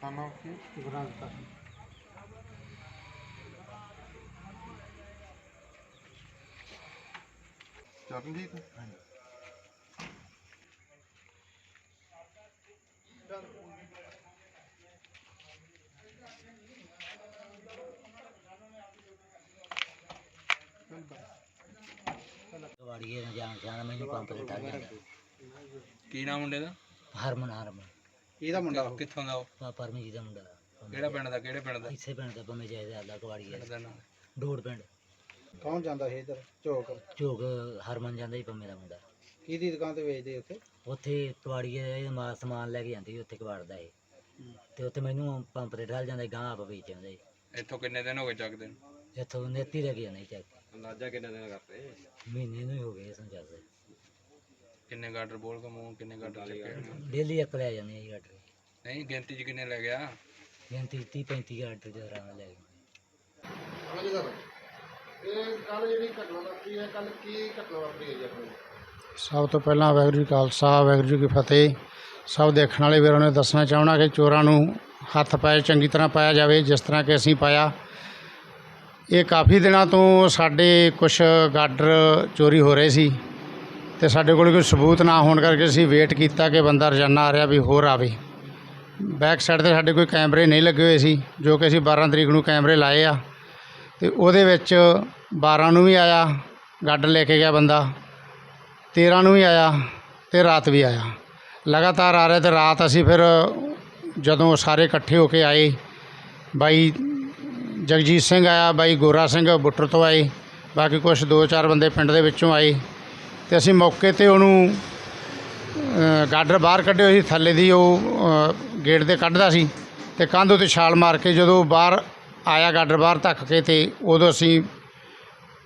ਸਨ ਕੀ? ਗੁਰਾਂ ਚਰਨਜੀਤ? ਵਾੜੀਏ ਨਾ ਜਾਣ ਜਾਣ ਮੈਨੂੰ ਪੰਪ ਤੇ ਟਾ ਗਿਆ ਕੀ ਨਾਮ ਮੁੰਡੇ ਦਾ? ਹਰਮਨ ਹਰਮਨ। ਇਹਦਾ ਮੁੰਡਾ ਉਹ? ਕਿੱਥੋਂ ਦਾ ਉਹ? ਪਾ ਪਰਮੀ ਜੀ ਦਾ ਮੁੰਡਾ। ਕਿਹੜਾ ਪਿੰਡ ਦਾ ਕਿਹੜੇ ਪਿੰਡ ਦਾ? ਇੱਥੇ ਪਿੰਡ ਦਾ ਪੰਮੇ ਜਾਇਦਾ ਅੱਲਾ ਪਿੰਡ ਦਾ ਨਾਮ। ਡੋੜ ਪਿੰਡ। ਕੌਣ ਜਾਂਦਾ ਸੀ ਇੱਧਰ? ਝੋਕ। ਝੋਕ ਹਰਮਨ ਜਾਂਦਾ ਹੀ ਪੰਮੇ ਦਾ ਮੁੰਡਾ। ਕਿਹਦੀ ਦੁਕਾਨ ਤੇ ਵੇਚਦੇ ਉੱਥੇ? ਉੱਥੇ ਕਵਾੜੀਏ ਮਾ ਸਮਾਨ ਲੈ ਕੇ ਜਾਂਦੀ ਸੀ ਉੱਥੇ ਕਵਾੜਦਾ ਏ ਤੇ ਉੱਥੇ ਮੈਨੂੰ ਪੰਪ ਤੇ ਢਲ ਜਾਂਦਾ ਗਾਂ ਆਪ ਵੇਚ ਆਉਂਦਾ। ਇੱਥੋਂ ਕਿੰਨੇ ਦਿਨ ਹੋ ਗਏ ਚੱਕਦੇ ਨੂੰ? ਇੱਥੋਂ ਨੇਤੀ ਲੈ ਕੇ ਜਾਂਦਾ ਸੀ ਚੱਕ ਅੰਦਾਜ਼ਾ ਕਿੰਨੇ ਦਿਨ ਕਰਦੇ? ਮਹੀਨੇ ਨੂੰ ਹੀ ਹੋ ਗਏ ਸਮਝਾ ਦੇ। ਕਿੰਨੇ ਗਾਡਰ ਬੋਲ ਕੇ ਮੂੰਹ ਕਿੰਨੇ ਗਾਡਰ ਚੱਕੇ? ਡੇਲੀ ਇੱਕ ਲੈ ਜਾਂਦੇ ਆ ਜੀ ਗਾਟਰ ਨਹੀਂ ਗਿਣਤੀ ਚ ਕਿੰਨੇ ਲੈ ਗਿਆ? ਗਿਣਤੀ 30 35 ਗਾਟਰ ਦੇ ਆਰਾਮ ਲੈ ਸਰ ਇਹ ਕੱਲ ਜਿਹੜੀ ਘਟਨਾ ਵਾਪਰੀ ਹੈ ਕੱਲ ਕੀ ਘਟਨਾ ਵਾਪਰੀ ਹੈ ਜੀ ਆਪਣੀ ਸਭ ਤੋਂ ਪਹਿਲਾਂ ਵਾਹਿਗੁਰੂ ਜੀ ਕਾ ਖਾਲਸਾ ਵਾਹਿਗੁਰੂ ਜੀ ਕੀ ਫਤਿਹ। ਸਭ ਦੇਖਣ ਵਾਲੇ ਵੀਰਾਂ ਨੂੰ ਦੱਸਣਾ ਚਾਹਣਾ ਕਿ ਚੋਰਾਂ ਨੂੰ ਹੱਥ ਪਾਏ ਚੰਗੀ ਤਰ੍ਹਾਂ ਪਾਇਆ ਜਾਵੇ ਜਿਸ ਤਰ੍ਹਾਂ ਕਿ ਅਸੀਂ ਪਾਇਆ। ਇਹ ਕਾਫੀ ਦਿਨਾਂ ਤੋਂ ਸਾਡੇ ਕੁਝ ਗਾਡਰ ਚੋਰੀ ਹੋ ਰਹੇ ਸੀ। ਤੇ ਸਾਡੇ ਕੋਲ ਕੋਈ ਸਬੂਤ ਨਾ ਹੋਣ ਕਰਕੇ ਅਸੀਂ ਵੇਟ ਕੀਤਾ ਕਿ ਬੰਦਾ ਰੋਜ਼ਾਨਾ ਆ ਰਿਹਾ ਵੀ ਹੋਰ ਆਵੇ। ਬੈਕ ਸਾਈਡ ਤੇ ਸਾਡੇ ਕੋਈ ਕੈਮਰੇ ਨਹੀਂ ਲੱਗੇ ਹੋਏ ਸੀ, ਜੋ ਕਿ ਅਸੀਂ 12 ਤਰੀਕ ਨੂੰ ਕੈਮਰੇ ਲਾਏ ਆ। ਤੇ ਉਹਦੇ ਵਿੱਚ 12 ਨੂੰ ਵੀ ਆਇਆ, ਗੱਡ ਲੈ ਕੇ ਗਿਆ ਬੰਦਾ। 13 ਨੂੰ ਵੀ ਆਇਆ ਤੇ ਰਾਤ ਵੀ ਆਇਆ। ਲਗਾਤਾਰ ਆ ਰਿਹਾ ਤੇ ਰਾਤ ਅਸੀਂ ਫਿਰ ਜਦੋਂ ਸਾਰੇ ਇਕੱਠੇ ਹੋ ਕੇ ਆਏ, ਬਾਈ ਜਗਜੀਤ ਸਿੰਘ ਆਇਆ, ਬਾਈ ਗੋਰਾ ਸਿੰਘ ਬੁੱਟਰ ਤੋਂ ਆਏ। ਬਾਕੀ ਕੁਝ ਦੋ ਚਾਰ ਬੰਦੇ ਪਿੰਡ ਦੇ ਵਿੱਚੋਂ ਆਏ। ਤੇ ਅਸੀਂ ਮੌਕੇ ਤੇ ਉਹਨੂੰ ਗਾਡਰ ਬਾਹਰ ਕੱਢੇ ਹੋਏ ਸੀ ਥੱਲੇ ਦੀ ਉਹ ਗੇਟ ਦੇ ਕੱਢਦਾ ਸੀ ਤੇ ਕੰਧ ਉੱਤੇ ਛਾਲ ਮਾਰ ਕੇ ਜਦੋਂ ਬਾਹਰ ਆਇਆ ਗਾਡਰ ਬਾਹਰ ਧੱਕ ਕੇ ਤੇ ਉਦੋਂ ਅਸੀਂ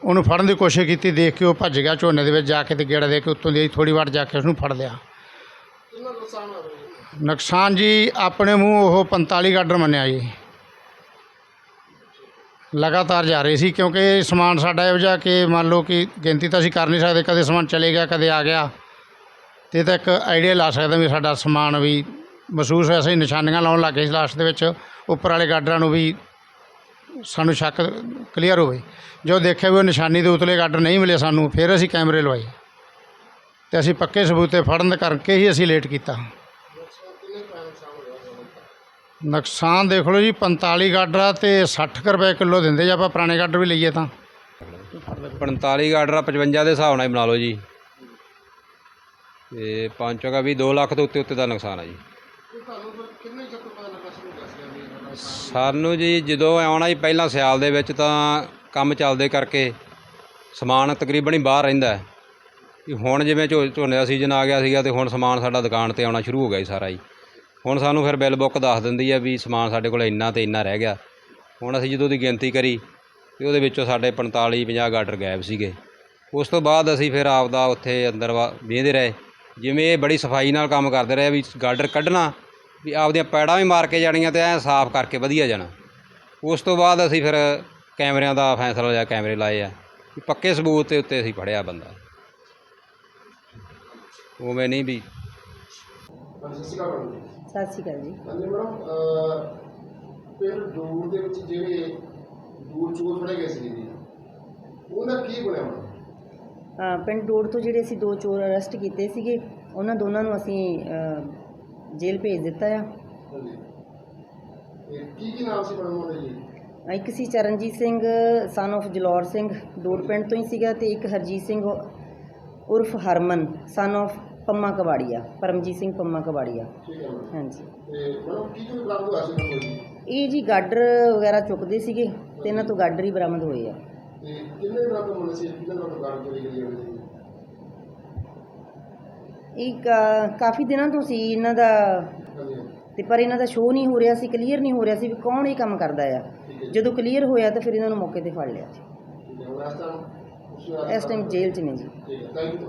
ਉਹਨੂੰ ਫੜਨ ਦੀ ਕੋਸ਼ਿਸ਼ ਕੀਤੀ ਦੇਖ ਕੇ ਉਹ ਭੱਜ ਗਿਆ ਝੋਨੇ ਦੇ ਵਿੱਚ ਜਾ ਕੇ ਤੇ ਗੇੜਾ ਦੇ ਕੇ ਉੱਤੋਂ ਦੀ ਥੋੜੀ ਵਾਰ ਜਾ ਕੇ ਉਸਨੂੰ ਫੜ ਲਿਆ। ਨੁਕਸਾਨ ਜੀ ਆਪਣੇ ਮੂੰਹ ਉਹ 45 ਗਾਡਰ ਮੰਨਿਆ ਜੀ। ਲਗਾਤਾਰ ਜਾ ਰਹੇ ਸੀ ਕਿਉਂਕਿ ਸਮਾਨ ਸਾਡਾ ਇਹੋ ਜਿਹਾ ਕਿ ਮੰਨ ਲਓ ਕਿ ਗਿਣਤੀ ਤਾਂ ਅਸੀਂ ਕਰ ਨਹੀਂ ਸਕਦੇ, ਕਦੇ ਸਮਾਨ ਚਲੇ ਗਿਆ, ਕਦੇ ਆ ਗਿਆ। ਅਤੇ ਇਹ ਤਾਂ ਇੱਕ ਆਈਡੀਆ ਲਾ ਸਕਦੇ ਵੀ ਸਾਡਾ ਸਮਾਨ ਵੀ ਮਹਿਸੂਸ ਹੋਇਆ ਅਸੀਂ ਨਿਸ਼ਾਨੀਆਂ ਲਾਉਣ ਲੱਗ ਗਏ ਸੀ ਲਾਸਟ ਦੇ ਵਿੱਚ, ਉੱਪਰ ਵਾਲੇ ਗਾਡਰਾਂ ਨੂੰ ਵੀ ਸਾਨੂੰ ਸ਼ੱਕ ਕਲੀਅਰ ਹੋਵੇ ਜੋ ਦੇਖਿਆ ਵੀ ਉਹ ਨਿਸ਼ਾਨੀ ਦੇ ਉਤਲੇ ਗਾਡਰ ਨਹੀਂ ਮਿਲੇ ਸਾਨੂੰ, ਫਿਰ ਅਸੀਂ ਕੈਮਰੇ ਲਵਾਏ। ਤੇ ਅਸੀਂ ਪੱਕੇ ਸਬੂਤੇ ਫੜਨ ਕਰਕੇ ਹੀ ਅਸੀਂ ਲੇਟ ਕੀਤਾ ਨੁਕਸਾਨ ਕਿੰਨੇ ਕੁ ਨੁਕਸਾਨ ਹੋ ਗਿਆ ਹੁਣ ਤੱਕ ਨੁਕਸਾਨ ਦੇਖ ਲਓ ਜੀ 45 ਗਾਡਰਾ ਤੇ 60 ਕੁ ਰੁਪਏ ਕਿਲੋ ਦਿੰਦੇ ਜੇ ਆਪਾਂ, ਪੁਰਾਣੇ ਗਾਡਰ ਵੀ ਲਈਏ ਤਾਂ। 45 ਗਾਡਰ 55 ਦੇ ਹਿਸਾਬ ਨਾਲ ਹੀ ਬਣਾ ਲਓ ਜੀ। ਤੇ ਪੰਜ ਚੌਕਾ ਵੀ 2 ਲੱਖ ਦੇ ਉੱਤੇ ਉੱਤੇ ਦਾ ਨੁਕਸਾਨ ਆ ਜੀ। ਸਾਨੂੰ ਜੀ, ਜਦੋਂ ਆਉਣਾ ਜੀ ਪਹਿਲਾਂ ਸਿਆਲ ਦੇ ਵਿੱਚ ਤਾਂ ਕੰਮ ਚੱਲਦੇ ਕਰਕੇ ਸਮਾਨ ਤਕਰੀਬਨ ਹੀ ਬਾਹਰ ਰਹਿੰਦਾ ਹੁਣ ਜਿਵੇਂ ਝੋ ਝੋਨੇ ਦਾ ਸੀਜ਼ਨ ਆ ਗਿਆ ਸੀਗਾ ਤੇ ਹੁਣ ਸਮਾਨ ਸਾਡਾ ਦੁਕਾਨ ਤੇ ਆਉਣਾ ਸ਼ੁਰੂ ਹੋ ਗਿਆ ਜੀ ਸਾਰਾ ਜੀ। ਹੁਣ ਸਾਨੂੰ ਫਿਰ ਬਿੱਲ ਬੁੱਕ ਦੱਸ ਦਿੰਦੀ ਆ ਵੀ ਸਮਾਨ ਸਾਡੇ ਕੋਲ ਇੰਨਾ ਤੇ ਇੰਨਾ ਰਹਿ ਗਿਆ। ਹੁਣ ਅਸੀਂ ਜਦੋਂ ਉਹਦੀ ਗਿਣਤੀ ਕਰੀ ਤੇ ਉਹਦੇ ਵਿੱਚੋਂ ਸਾਡੇ 45 50 ਗਾਡਰ ਗਾਇਬ ਸੀਗੇ। ਉਸ ਤੋਂ ਬਾਅਦ ਅਸੀਂ ਫਿਰ ਆਪਦਾ ਉੱਥੇ ਅੰਦਰ ਵਾ- ਵੇਂਹਦੇ ਰਹੇ। ਜਿਵੇਂ ਇਹ ਬੜੀ ਸਫ਼ਾਈ ਨਾਲ ਕੰਮ ਕਰਦੇ ਰਹੇ ਵੀ ਗਾਡਰ ਕੱਢਣਾ, ਵੀ ਆਪਦੀਆਂ ਪੈੜਾਂ ਵੀ ਮਾਰ ਕੇ ਜਾਣੀਆਂ ਤੇ ਐ ਸਾਫ਼ ਕਰਕੇ ਵਧੀਆ ਜਾਣਾ। ਉਸ ਤੋਂ ਬਾਅਦ ਅਸੀਂ ਫਿਰ ਕੈਮਰਿਆਂ ਦਾ ਫੈਸਲਾ ਲਿਆ, ਕੈਮਰੇ ਲਾਏ ਆ। ਵੀ ਪੱਕੇ ਸਬੂਤ ਦੇ ਉੱਤੇ ਅਸੀਂ ਫੜਿਆ ਬੰਦਾ। ਉਵੇਂ ਨਹੀਂ ਵੀ। ਸਤਿ ਸ਼੍ਰੀ ਅਕਾਲ ਜੀ। ਹਾਂਜੀ ਮੈਡਮ ਪਿੰਡ ਦੂਰ ਦੇ ਵਿੱਚ ਜਿਹੜੇ ਦੂਰ ਚੋਰ ਫੜੇ ਗਏ ਸੀ ਜੀ ਉਹਦਾ ਕੀ ਬਣਿਆ ਮੈਡਮ? ਪਿੰਡ ਡੋੜ ਤੋਂ ਜਿਹੜੇ ਅਸੀਂ ਦੋ ਚੋਰ ਅਰੈਸਟ ਕੀਤੇ ਸੀਗੇ ਉਹਨਾਂ ਦੋਨਾਂ ਨੂੰ ਅਸੀਂ ਅ, ਜੇਲ੍ਹ ਭੇਜ ਦਿੱਤਾ ਆ। ਕੀ ਕੀ ਨਾਮ ਸੀ ਮੈਡਮ ਜੀ? ਅ, ਇੱਕ ਸੀ ਚਰਨਜੀਤ ਸਿੰਘ ਸਨ of ਜਲੌਰ ਸਿੰਘ ਡੋੜ ਪਿੰਡ ਤੋਂ ਹੀ ਸੀਗਾ ਤੇ ਇੱਕ ਹਰਜੀਤ ਸਿੰਘ ਉਰਫ ਹਰਮਨ ਸਨ of ਪੰਮਾ ਕਬਾੜੀਆ ਪਰਮਜੀਤ ਸਿੰਘ ਪੰਮਾ ਕਬਾੜੀਆ। ਠੀਕ ਹੈ ਮੈਡਮ। ਹਾਂਜੀ। ਤੇ ਮੈਡਮ ਕੀ ਕੀ ਬਰਾਮਦ ਹੋਇਆ ਸੀ ਮੈਡਮ ਜੀ? ਇਹ ਜੀ ਗਾਡਰ ਵਗੈਰਾ ਚੁੱਕਦੇ ਸੀਗੇ ਤੇ ਇਹਨਾਂ ਤੋਂ ਗਾਡਰ ਹੀ ਬਰਾਮਦ ਹੋਏ ਆ। ਤੇ ਕਿੰਨੇ ਦਿਨਾਂ ਤੋਂ ਮੁੰਡੇ ਸੀ? ਕਿੰਨੇ ਦਿਨਾਂ ਤੋਂ ਗਾੜੀ ਚੋਰੀ ਕਰੀ ਜਾਂਦੇ ਸੀ? ਇਹ ਕਾ- ਕਾਫੀ ਦਿਨਾਂ ਤੋਂ ਸੀ ਇਹਨਾਂ ਦਾ। ਹਾਂਜੀ। ਤੇ ਪਰ ਇਹਨਾਂ ਦਾ ਸ਼ੋਅ ਨਹੀਂ ਹੋ ਰਿਹਾ ਸੀ ਕਲੀਅਰ ਨਹੀਂ ਹੋ ਰਿਹਾ ਸੀ ਵੀ ਕੌਣ ਇਹ ਕੰਮ ਕਰਦਾ ਆ। ਠੀਕ ਹੈ ਜਦੋਂ ਕਲੀਅਰ ਹੋਇਆ ਤਾਂ ਫਿਰ ਇਹਨਾਂ ਨੂੰ ਮੌਕੇ ਤੇ ਫੜ ਲਿਆ ਸੀ ਠੀਕ ਹੈ ਹੁਣ ਇਸ ਟਾਈਮ ਇਸ ਟਾਈਮ ਜੇਲ੍ਹ 'ਚ ਨੇ ਜੀ। ਠੀਕ ਹੈ ਥੈਂਕ ਯੂ